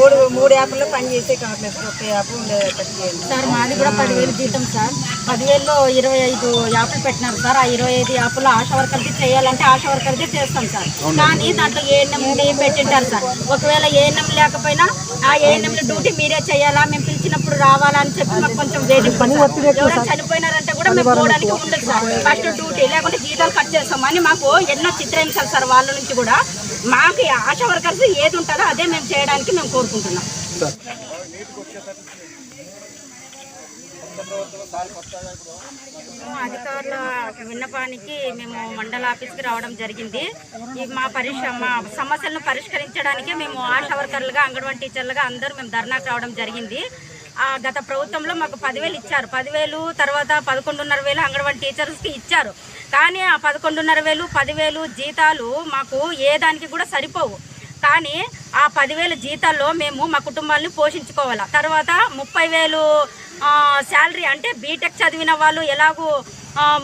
మూడు మూడు యాప్ల్లో పని చేసే కావట్లేదు. సార్ ఒక యాప్ సార్ మాది కూడా పదివేలు జీతం సార్. పదివేల్లో ఇరవై ఐదు యాప్లు పెట్టినారు సార్. ఆ ఇరవై ఐదు యాప్లో ఆశా వర్కర్ది చేయాలంటే ఆశా వర్కర్ది చేస్తాం సార్. కానీ దాంట్లో ఏఎన్ఎం పెట్టింటారు సార్? ఒకవేళ ఏఎన్ఎం లేకపోయినా ఆ ఏఎన్ఎం డ్యూటీ మీరే చేయాలా? మేము పిలిచినప్పుడు రావాలా అని చెప్పి మాకు కొంచెం వేధింపు సార్. కూడా మేము పోవడానికి ఉండదు సార్. ఫస్ట్ డ్యూటీ లేకుంటే జీతాలు కట్ చేస్తామని మాకు ఎన్నో చిత్రహింసలు సార్ వాళ్ళ నుంచి కూడా. మాకు ఆశా వర్కర్స్ ఏది ఉంటుందో అదే మేము చేయడానికి మేము కోరుకుంటున్నాం. అధికారుల విన్నపానికి మేము మండల ఆఫీస్కి రావడం జరిగింది. ఈ మా పరిష మా సమస్యలను పరిష్కరించడానికి మేము ఆశా వర్కర్లుగా అంగన్వాడీ టీచర్లుగా అందరూ మేము ధర్నాకు రావడం జరిగింది. గత ప్రభుత్వంలో మాకు పదివేలు ఇచ్చారు. పదివేలు తర్వాత పదకొండున్నర వేలు అంగన్వాడీ టీచర్స్కి ఇచ్చారు. కానీ ఆ పదకొండున్నర వేలు పదివేలు జీతాలు మాకు ఏ దానికి కూడా సరిపోవు. కానీ ఆ పదివేల జీతాల్లో మేము మా కుటుంబాన్ని పోషించుకోవాలి. తర్వాత ముప్పై వేలు శాలరీ అంటే బీటెక్ చదివిన వాళ్ళు ఎలాగూ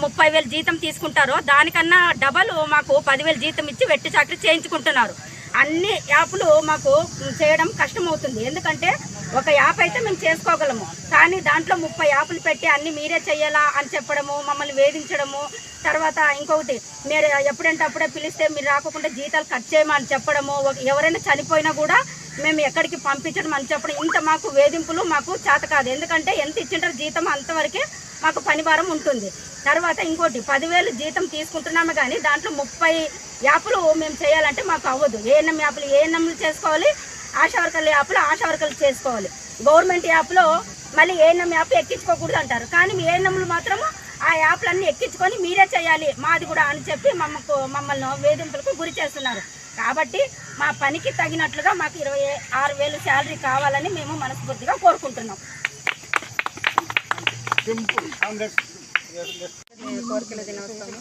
ముప్పై వేలు జీతం తీసుకుంటారో దానికన్నా డబల్ మాకు పదివేలు జీతం ఇచ్చి వెట్టి చాకరీ చేయించుకుంటున్నారు. అన్ని యాప్లు మాకు చేయడం కష్టమవుతుంది. ఎందుకంటే ఒక యాప్ అయితే మేము చేసుకోగలము. కానీ దాంట్లో ముప్పై యాప్లు పెట్టి అన్ని మీరే చెయ్యాలా అని చెప్పడము మమ్మల్ని వేధించడము తర్వాత ఇంకొకటి మీరు ఎప్పుడంటే అప్పుడే పిలిస్తే మీరు రాకుండా జీతాలు కట్ చేయమని చెప్పడము ఎవరైనా చనిపోయినా కూడా మేము ఎక్కడికి పంపించడం అని చెప్పడం ఇంత మాకు వేధింపులు మాకు చేత కాదు. ఎందుకంటే ఎంత ఇచ్చింటారు జీతం అంతవరకే మాకు పనిభారం ఉంటుంది. తర్వాత ఇంకోటి పదివేలు జీతం తీసుకుంటున్నాము కానీ దాంట్లో ముప్పై యాప్లు మేము చేయాలంటే మాకు అవ్వదు. ఏఎన్ఎం యాప్లు ఏఎన్ఎంలు చేసుకోవాలి ఆశా వర్కర్ల యాప్లో ఆశా వర్కర్లు చేసుకోవాలి. గవర్నమెంట్ యాప్లో మళ్ళీ ఏఎన్ఎం యాప్ ఎక్కించుకోకూడదు అంటారు. కానీ ఏఎన్ఎంలు మాత్రము ఆ యాప్లన్నీ ఎక్కించుకొని మీరే చేయాలి. మాది కూడా అని చెప్పి మమ్మకు మమ్మల్ని వేధింపులకు గురి చేస్తున్నారు. కాబట్టి మా పనికి తగినట్లుగా మాకు ఇరవై ఆరు వేలు శాలరీ కావాలని మేము మనస్ఫూర్తిగా కోరుకుంటున్నాం. కోరికల దినోత్సవం.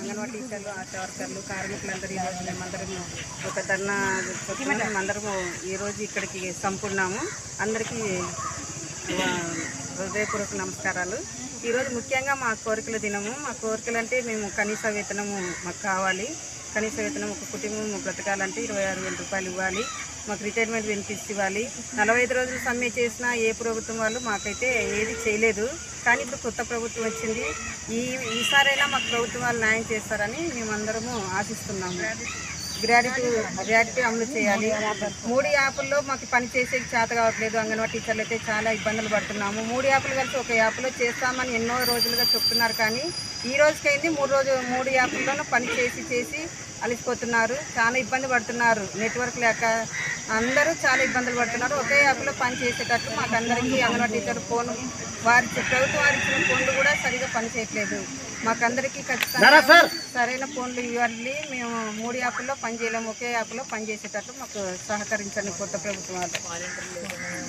అంగన్వాడీ టీచర్లు ఆశా వర్కర్లు కార్మికులందరూ ఈరోజు మేమందరము ఒక ధర్నా మేమందరము ఈరోజు ఇక్కడికి సంపూర్ణాము. అందరికీ హృదయపూర్వక నమస్కారాలు. ఈరోజు ముఖ్యంగా మా కోరికల దినము. మా కోరికలు అంటే మేము కనీస వేతనము మాకు కావాలి. కనీస వేతనం ఒక కుటుంబం బ్రతకాలంటే ఇరవై ఆరు వేల రూపాయలు ఇవ్వాలి. మాకు రిటైర్మెంట్ బెనిఫిట్స్ ఇవ్వాలి నలభై ఐదు రోజులు సమ్మె చేసినా ఏ ప్రభుత్వం వాళ్ళు మాకైతే ఏది చేయలేదు. కానీ ఇప్పుడు కొత్త ప్రభుత్వం వచ్చింది. ఈ ఈసారైనా మాకు ప్రభుత్వం వాళ్ళు న్యాయం చేస్తారని మేమందరము ఆశిస్తున్నాము. గ్రాడ్యుటీ గ్రాడ్యుటీ అమలు చేయాలి. మూడు యాప్ల్లో మాకు పని చేసే చేత కావట్లేదు. అంగన్వాడీ టీచర్లు అయితే చాలా ఇబ్బందులు పడుతున్నాము. మూడు యాప్లు కలిసి ఒక యాప్లో చేస్తామని ఎన్నో రోజులుగా చెప్తున్నారు కానీ ఈ రోజుకైంది మూడు రోజు మూడు యాప్ల్లోనూ పని చేసి చేసి అలసిపోతున్నారు. చాలా ఇబ్బంది పడుతున్నారు. నెట్వర్క్ లేక అందరూ చాలా ఇబ్బందులు పడుతున్నారు. ఒకే యాప్లో పని చేసేటట్టు మాకు అందరికీ అంగన్వాడీ టీచర్ ఫోన్ వారి ప్రభుత్వం వారు ఇచ్చిన ఫోన్లు కూడా సరిగా పని చేయట్లేదు. మాకందరికీ ఖచ్చితంగా సరైన ఫోన్లు ఇవ్వాలి మేము మూడు యాప్ల్లో పని చేయలేము. ఒకే యాప్లో పని చేసేటట్టు మాకు సహకరించండి కొత్త ప్రభుత్వం